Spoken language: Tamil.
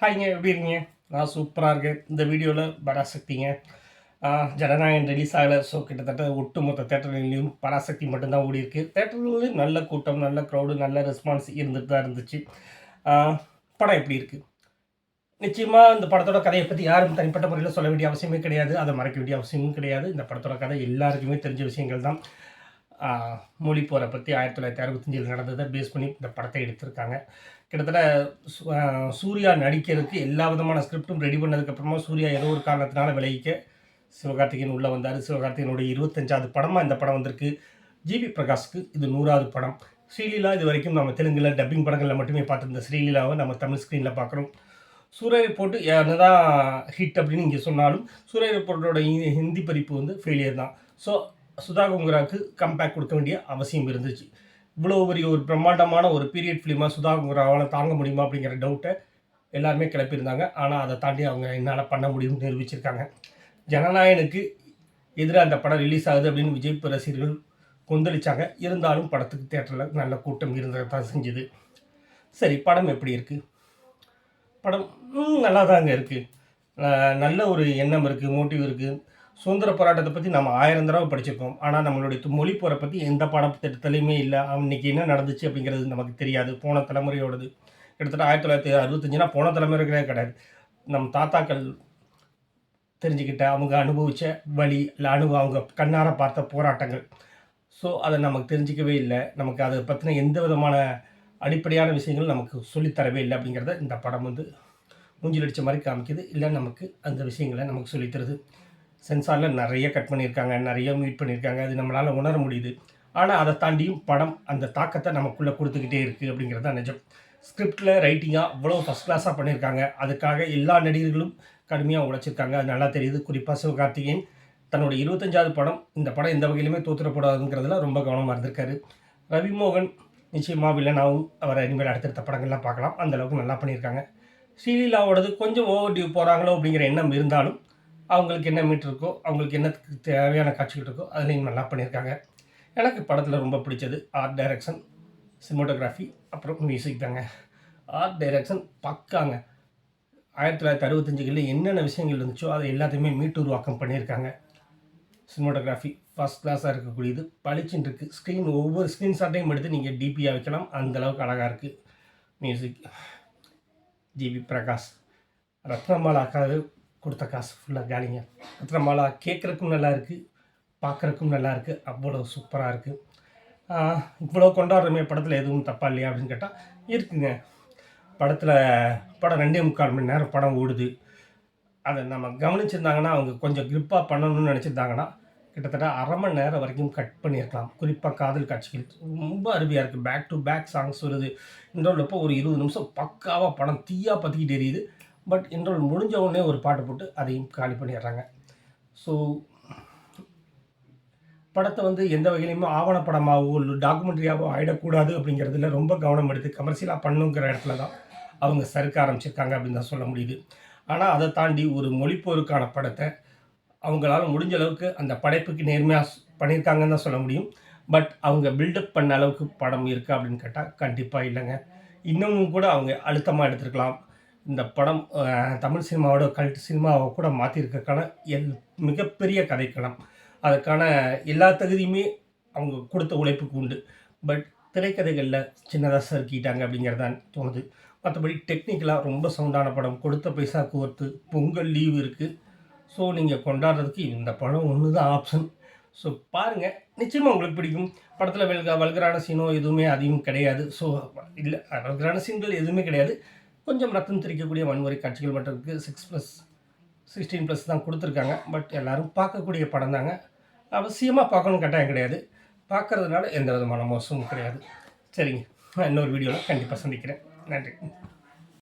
ஹாய்ங்க எப்படி இருக்கீங்க? நான் சூப்பராக இருக்கேன். இந்த வீடியோவில் பராசக்திங்க. ஆஹ், ஜனநாயகன் ரிலீஸ் ஆகலை. ஸோ கிட்டத்தட்ட ஒட்டுமொத்த தேட்டர்லையும் பராசக்தி மட்டும்தான் ஓடி இருக்கு. தேட்டர்லையும் நல்ல கூட்டம் நல்ல க்ரௌடு நல்ல ரெஸ்பான்ஸ் இருந்துட்டு தான் இருந்துச்சு. படம் எப்படி இருக்குது நிச்சயமாக இந்த படத்தோட கதையை பற்றி யாரும் தனிப்பட்ட முறையில் சொல்ல வேண்டிய அவசியமே கிடையாது. அதை மறைக்க வேண்டிய அவசியமும் கிடையாது. இந்த படத்தோட கதை எல்லாருக்குமே தெரிஞ்ச விஷயங்கள் தான் மொழி போரை பற்றி ஆயிரத்தி தொள்ளாயிரத்தி அறுபத்தஞ்சில் நடந்ததை பேஸ் பண்ணி இந்த படத்தை எடுத்திருக்காங்க. கிட்டத்தட்ட சு- சூர்யா நடிக்கிறதுக்கு எல்லா விதமான ஸ்கிரிப்டும் ரெடி பண்ணதுக்கப்புறமா சூர்யா ஏதோ ஒரு காரணத்தினால விலகிக்க சிவகார்த்திகேயன் உள்ளே வந்தார். சிவகார்த்திகேயனுடைய இருபத்தஞ்சாவது படமாக இந்த படம் வந்திருக்கு. ஜிபி பிரகாஷ்க்கு இது நூறாவது படம். ஸ்ரீலீலா இது வரைக்கும் நம்ம தெலுங்கில் டப்பிங் படங்களில் மட்டுமே பார்த்துருந்த ஸ்ரீலீலாவை நம்ம தமிழ் ஸ்க்ரீனில் பார்க்குறோம். சூரிய ரிப்போர்ட் என்னதான் ஹிட் அப்படின்னு இங்கே சொன்னாலும் சூரிய ரிப்போர்ட்டோட ஹிந்தி பதிப்பு வந்து ஃபெயிலியர் தான். ஸோ சுதா குங்குராவுக்கு கம்பேக் கொடுக்க வேண்டிய அவசியம் இருந்துச்சு. இவ்வளோ பெரிய ஒரு பிரம்மாண்டமான ஒரு பீரியட் ஃபிலிமாக சுதா குங்குராவால் தாங்க முடியுமா அப்படிங்கிற டவுட்டை எல்லாருமே கிளப்பியிருந்தாங்க. ஆனால் அதை தாண்டி அவங்க என்னால் பண்ண முடியும்னு நிரூபிச்சிருக்காங்க. ஜனநாயகனுக்கு எதிராக அந்த படம் ரிலீஸ் ஆகுது அப்படின்னு விஜய் ரசிகர்கள் கொந்தளிச்சாங்க. இருந்தாலும் படத்துக்கு தேட்டரில் நல்ல கூட்டம் இருந்ததை தான் செஞ்சுது. சரி படம் எப்படி இருக்குது படம் நல்லா தாங்க இருக்குது நல்ல ஒரு எண்ணம் இருக்குது மோட்டிவ் இருக்குது சுதந்திர போராட்டத்தை பற்றி நம்ம ஆயிரம் தடவை படிச்சிருப்போம். ஆனால் நம்மளுடைய மொழி போரை பற்றி எந்த பாடத்திட்டத்துலையுமே இல்லை. இன்னைக்கு என்ன நடந்துச்சு அப்படிங்கிறது நமக்கு தெரியாது. போன தலைமுறையோடது. கிட்டத்தட்ட ஆயிரத்தி தொள்ளாயிரத்தி அறுபத்தஞ்சுனா போன தலைமுறைகளே கிடையாது. நம் தாத்தாக்கள் தெரிஞ்சுக்கிட்ட அவங்க அனுபவித்த வழி இல்லை அனுபவம் அவங்க கண்ணார பார்த்த போராட்டங்கள். ஸோ அதை நமக்கு தெரிஞ்சிக்கவே இல்லை. நமக்கு அதை பற்றின எந்த விதமான அடிப்படையான விஷயங்கள் நமக்கு சொல்லித்தரவே இல்லை அப்படிங்கிறத இந்த படம் வந்து மூஞ்சில் அடித்த மாதிரி காமிக்குது. இல்லை நமக்கு அந்த விஷயங்களை நமக்கு சொல்லித் தருது. சென்சாரில் நிறைய கட் பண்ணியிருக்காங்க நிறைய மீட் பண்ணியிருக்காங்க. அது நம்மளால் உணர முடியுது. ஆனால் அதை தாண்டியும் படம் அந்த தாக்கத்தை நமக்குள்ளே கொடுத்துக்கிட்டே இருக்குது அப்படிங்கிறது தான் நிஜம். ஸ்கிரிப்டில் ரைட்டிங்காக அவ்வளோ ஃபஸ்ட் கிளாஸாக பண்ணியிருக்காங்க. அதுக்காக எல்லா நடிகர்களும் கடுமையாக உழைச்சிருக்காங்க. அது நல்லா தெரியுது. குறிப்பாக சிவகார்த்திகேயன் தன்னோட இருபத்தஞ்சாவது படம் இந்த படம் எந்த வகையிலுமே தோத்துறக்கூடாதுங்கிறதுல ரொம்ப கவனமாக இருந்திருக்காரு. ரவிமோகன் நிச்சயமாக வில்லனாவும் அவரை இனிமேல் அடுத்தடுத்த படங்கள்லாம் பார்க்கலாம். அந்த அளவுக்கு நல்லா பண்ணியிருக்காங்க. ஸ்ரீலீலாவோடது கொஞ்சம் ஓவர் டியூ போகிறாங்களோ அப்படிங்கிற எண்ணம் இருந்தாலும் அவங்களுக்கு என்ன மீட் இருக்கோ அவங்களுக்கு என்ன தேவையான காட்சிகள் இருக்கோ அதுலேயும் நல்லா பண்ணியிருக்காங்க. எனக்கு படத்தில் ரொம்ப பிடிச்சது ஆர்ட் டைரக்ஷன் சினிமோட்டோகிராஃபி அப்புறம் மியூசிக் தாங்க. ஆர்ட் டைரக்ஷன் பக்காங்க. ஆயிரத்தி தொள்ளாயிரத்தி அறுபத்தஞ்சுகளில் என்னென்ன விஷயங்கள் இருந்துச்சோ அதை எல்லாத்தையுமே மீட்டுருவாக்கம் பண்ணியிருக்காங்க. சினிமோட்டோகிராஃபி ஃபஸ்ட் கிளாஸாக இருக்கக்கூடியது பளிச்சுன்னு இருக்குது ஸ்க்ரீன் ஒவ்வொரு ஸ்க்ரீன் ஷாட்டையும் எடுத்து நீங்கள் டிபியாக வைக்கலாம். அந்த அளவுக்கு அழகாக இருக்குது மியூசிக் ஜிபி பிரகாஷ் ரத்னமாலாக்காக கொடுத்த காசு ஃபுல்லாக காலிங்க. ரத்னமாலா கேட்குறக்கும் நல்லா இருக்குது பார்க்குறக்கும் நல்லா இருக்குது அவ்வளோ சூப்பராக இருக்குது இவ்வளோ கொண்டாடுறமே படத்தில் எதுவும் தப்பா இல்லையா அப்படின்னு கேட்டால் இருக்குங்க. படத்தில் படம் ரெண்டே முக்கால் மணி நேரம் படம் ஓடுது. அதை நம்ம கவனிச்சிருந்தாங்கன்னா அவங்க கொஞ்சம் க்ரிப்பாக பண்ணணும்னு நினச்சிருந்தாங்கன்னா கிட்டத்தட்ட அரை மணி நேரம் வரைக்கும் கட் பண்ணியிருக்கலாம். குறிப்பாக காதல் காட்சிகள். ரொம்ப அருமையாக இருக்குது பேக் டு பேக் சாங்ஸ் வருது. இன்டர்வல் ஒரு இருபது நிமிஷம் பக்காவாக படம் தீயாக பற்றிக்கிட்டு எரியுது. பட் இன்டர்வல் முடிஞ்ச உடனே ஒரு பாட்டு போட்டு அதையும் காலி பண்ணிடுறாங்க. ஸோ படத்தை வந்து எந்த வகையிலையுமே ஆவணப்படமாகவோ இல்லை டாக்குமெண்ட்ரியாகவோ ஆகிடக்கூடாது அப்படிங்கிறதுல ரொம்ப கவனம் எடுத்து கமர்ஷியலாக பண்ணுங்கிற இடத்துல தான் அவங்க சறுக்க ஆரம்பிச்சிருக்காங்க அப்படின்னு தான் சொல்ல முடியுது. ஆனால் அதை தாண்டி ஒரு மொழிப்போருக்கான படத்தை அவங்களால முடிஞ்ச அளவுக்கு அந்த படைப்புக்கு நேர்மையாக பண்ணியிருக்காங்கன்னு தான் சொல்ல முடியும். பட் அவங்க பில்டப் பண்ண அளவுக்கு படம் இருக்குது அப்படின்னு கேட்டால் கண்டிப்பாக இல்லைங்க. இன்னமும் கூட அவங்க அழுத்தமாக எடுத்திருக்கலாம். இந்த படம் தமிழ் சினிமாவோட கல்ட் சினிமாவை கூட மாற்றிருக்கக்கான எல் மிகப்பெரிய கதைக்களம். அதுக்கான எல்லா தகுதியுமே அவங்க கொடுத்த உழைப்புக்கு உண்டு. பட் திரைக்கதைகளில் சின்னதாக சறுக்கிட்டாங்க அப்படிங்கிறது தான் தோணுது. மற்றபடி டெக்னிக்கலாக ரொம்ப சவுண்டான படம். கொடுத்த பைசா கோர்த்து பொங்கல் லீவ் இருக்குது ஸோ நீங்கள் கொண்டாடுறதுக்கு இந்த படம் ஒன்று தான் ஆப்ஷன். ஸோ பாருங்கள் நிச்சயமாக உங்களுக்கு பிடிக்கும். படத்தில் வெல்க வல்கரான சீனோ எதுவுமே அதிகம் கிடையாது. ஸோ இல்லை வல்கரான சீன்கள் எதுவுமே கிடையாது. கொஞ்சம் ரத்தம் தெரிக்கக்கூடிய வன்முறை காட்சிகள் மட்டும் இருக்குது சிக்ஸ் ப்ளஸ் சிக்ஸ்டீன் ப்ளஸ் தான் கொடுத்துருக்காங்க. பட் எல்லாரும் பார்க்கக்கூடிய படம் தாங்க. அவசியமாக பார்க்கணும் கட்டாயம் கிடையாது. பார்க்கறதுனால எந்த விதமான மோசமும் கிடையாது. சரிங்க. நான் இன்னொரு வீடியோவில் கண்டிப்பாக சந்திக்கிறேன். நன்றி.